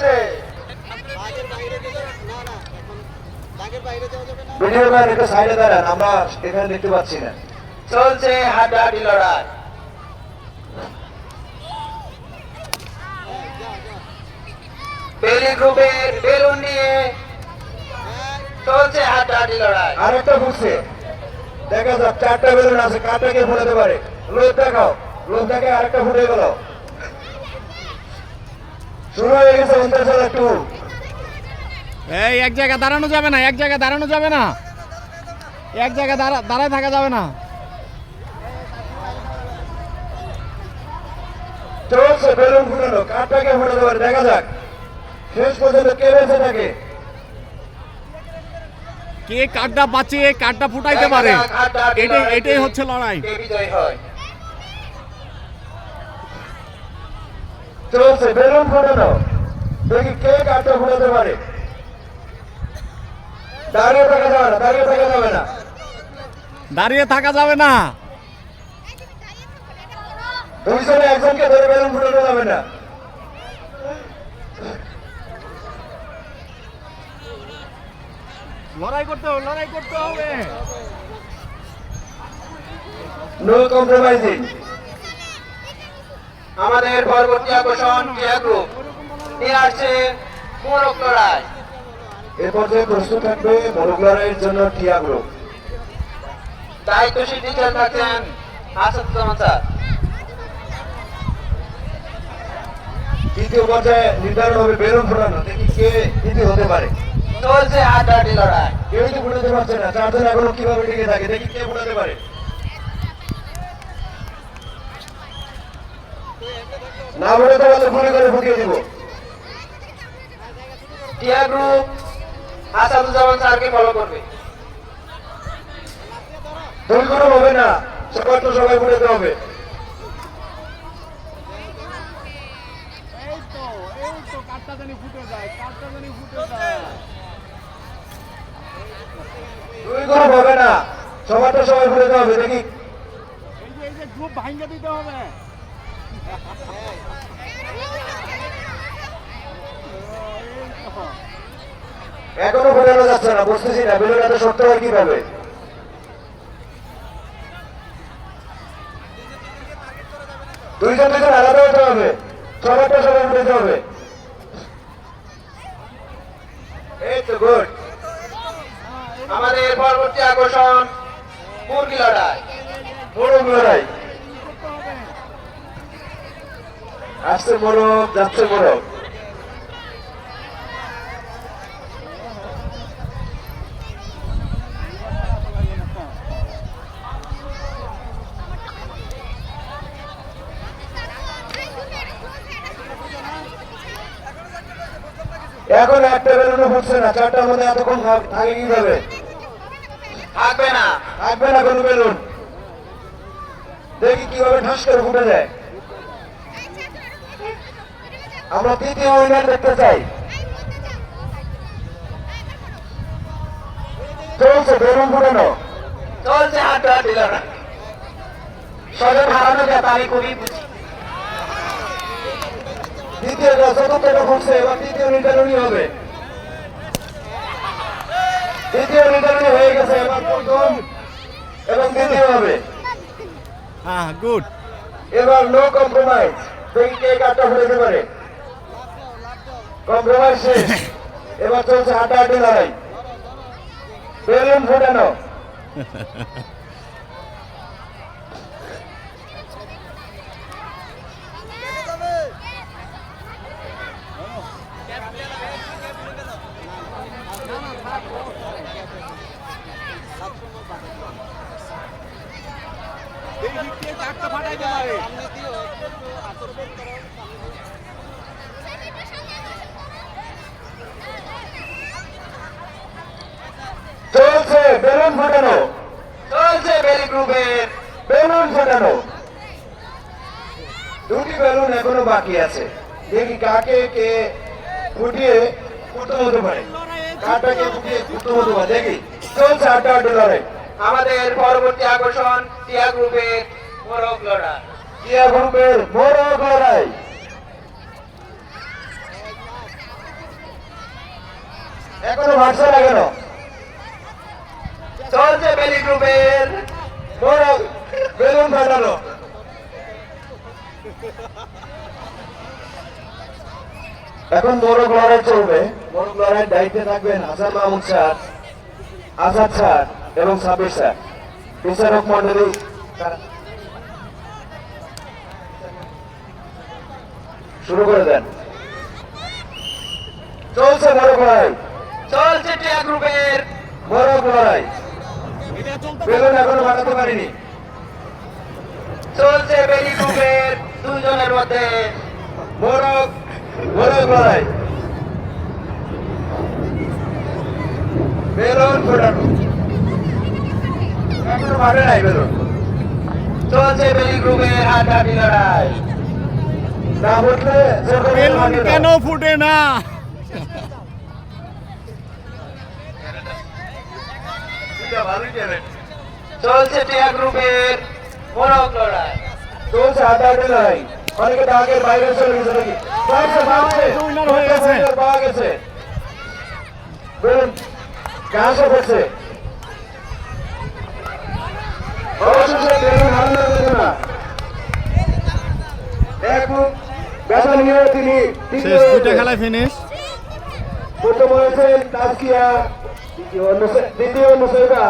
চলছে বাঘের বাইরে গেলে না না এখন বাঘের বাইরে যাওয়া যাবে না ভিডিও ম্যান একটু সাইডে দাঁড়ান আমরা এখানে দেখতে পাচ্ছি না। চলছে হাড্ডাহাড্ডি লড়াই। বেলি গ্রুপের বেলুন নিয়ে চলছে হাড্ডাহাড্ডি লড়াই। আরেকটা বুঝছে দেখা যাক চারটা বেলুন আছে কাটাকে ফুটাতে পারে। লোক দেখাও লোক দেখে আরেকটা ফুটে গেল। শুরু হয়ে গেছে উনত্রিশ হাজার টু এই এক জায়গায় দাঁড়ানো যাবে না এক জায়গায় দাঁড়ানো যাবে না। এক জায়গায় দাঁড়া দাঁড়ায় থাকা যাবে না। চলছে বেলুন ফুটানো কারটাকে ফুটাতে পারে দেখা যাক। শেষ পর্যন্ত কে বেঁচে থাকে? কে কাঠটা বাঁচিয়ে ফুটাইতে পারে? এটাই এটাই হচ্ছে লড়াই। বিজয়ী হয়। চলছে বেলুন ফুটানো। দেখি কে কাঠটা ফুটাতে পারে। দাঁড়িয়ে থাকা যাবে না দাঁড়িয়ে থাকা যাবে না। দাঁড়িয়ে থাকা যাবে না। দুইজনে একজনকে ধরে বেলুন ফুটানো যাবে না। লড়াই করতে হবে লড়াই করতে হবে। নো কম্প্রোমাইজিং আমাদের পরবর্তী আকর্ষণ টিয়া গ্রুপ নিয়ে আসছে মোরক লড়াই। এ পর্যায়ে প্রস্তুত থাকবে মোরক লড়াইয়ের জন্য টিয়া গ্রুপ দায়িত্বশীল টিচার থাকছেন আসাদুজ্জামান স্যার। দ্বিতীয় পর্যায়ে নির্ধারণ হবে বেলুন ফোটানো। দেখি কে দ্বিতীয় হতে পারে। চলছে হাড্ডাহাড্ডি লড়াই। কেউই তো ফুটাতে পারছে না। চারজন এখনও কীভাবে টিকে থাকে? দেখি কে ফুটাতে পারে। না বলে তো বলে গুলি করে ফুটিয়ে দিব। টিয়া গ্রুপ আসাদুজ্জামান স্যারকে ফলো করবে। ভুল কোনো হবে না সবার তো সবাই ফুটাতে হবে। দুই গ্রুপ হবে না সবার তো সবাই ফুটাতে হবে দেখি। এই যে গ্রুপ ভাঙ্গে দিতে হবে। এখনও ফোটানো যাচ্ছে না, বুঝতেছি না বেলুন এত শক্ত হয় কীভাবে? দুইজন দুইজন আলাদা হতে হবে সবারটা ফুটাতে হবে। এই তো গুড আমাদের পরবর্তী আকর্ষণ, মুরগি লড়াই, মোরগ লড়াই। আসছে মোরগ যাচ্ছে মোরগ এখন একটা বেলুনও ফুটছে না, চারটার মধ্যে এতক্ষণ থাকে কীভাবে? থাকবে না। থাকবে না কোনো বেলুন দেখি কীভাবে ঠাস করে ফুটে যায়। আমরা তৃতীয় উইনার দেখতে চাই। চলছে বেলুন ফুটানো। চলছে হাঁটু হাঁটু লড়াই। সজন হারানো যায় আমি খুবই বুঝি দ্বিতীয়টা চতুর্থটা ফুটছে এবার তৃতীয় নির্ধারণী হবে। দ্বিতীয় নির্ধারণী হয়ে গেছে এবার প্রথম এবং দ্বিতীয় হবে। হ্যাঁ গুড। এবার নো কম্প্রোমাইজ দেখি কে কাটটা ফুটেতে পারে। কম্প্রোমাইজ শেষ। এবার চলছে হাঁটাহাঁটি লড়াই। বেলুন ফোটানো। দেখি কে কাঠটা ফাটাইতে পারে সামনে দিও একটু একটু আচরণ করো চলছে বেলুন ফোটানো। চলছে বেলি গ্রুপের বেলুন ফোটানো। দুটি বেলুন এখনও বাকি আছে। দেখি কাকে কে ফুটিয়ে ফুটো হতে পারে। কাটাকে ফুটিয়ে ফুটো হতে পারে। দেখি, চলছে আড্ডা আড্ডা লড়াই। আমাদের পরবর্তী আকর্ষণ টিয়া গ্রুপের মোরগ লড়াই। টিয়া গ্রুপের মোরগ লড়াই। এখনও ভাগছে না কেন চলছে বেলি গ্রুপের বড় বেলুন এখন বড় লড়াই চলবে। বড় লড়াই দায়িত্বে থাকবেন হাসান মাহমুদ স্যার আজাদ স্যার এবং সাবির স্যার। বিচারক মন্ডলী শুরু করে দেন। চলছে বড় লড়াই চলছে টিয়া গ্রুপের বড় লড়াই বেলুন এখনও বানাতে পারিনি। চলছে বেলি গ্রুপের দুজনের মধ্যে বড় বড় লড়াই বেলুন ফোটানো। এখনও মাঠে নাই বেলুন। চলছে বেলি গ্রুপের হাড্ডাহাড্ডি লড়াই। না ফুটলে বেলুন কেন ফুটে না? চলছে টিয়া গ্রুপের মোরক লড়াই তাজকিয়া দ্বিতীয় অনুসে- দ্বিতীয় অনুসেবা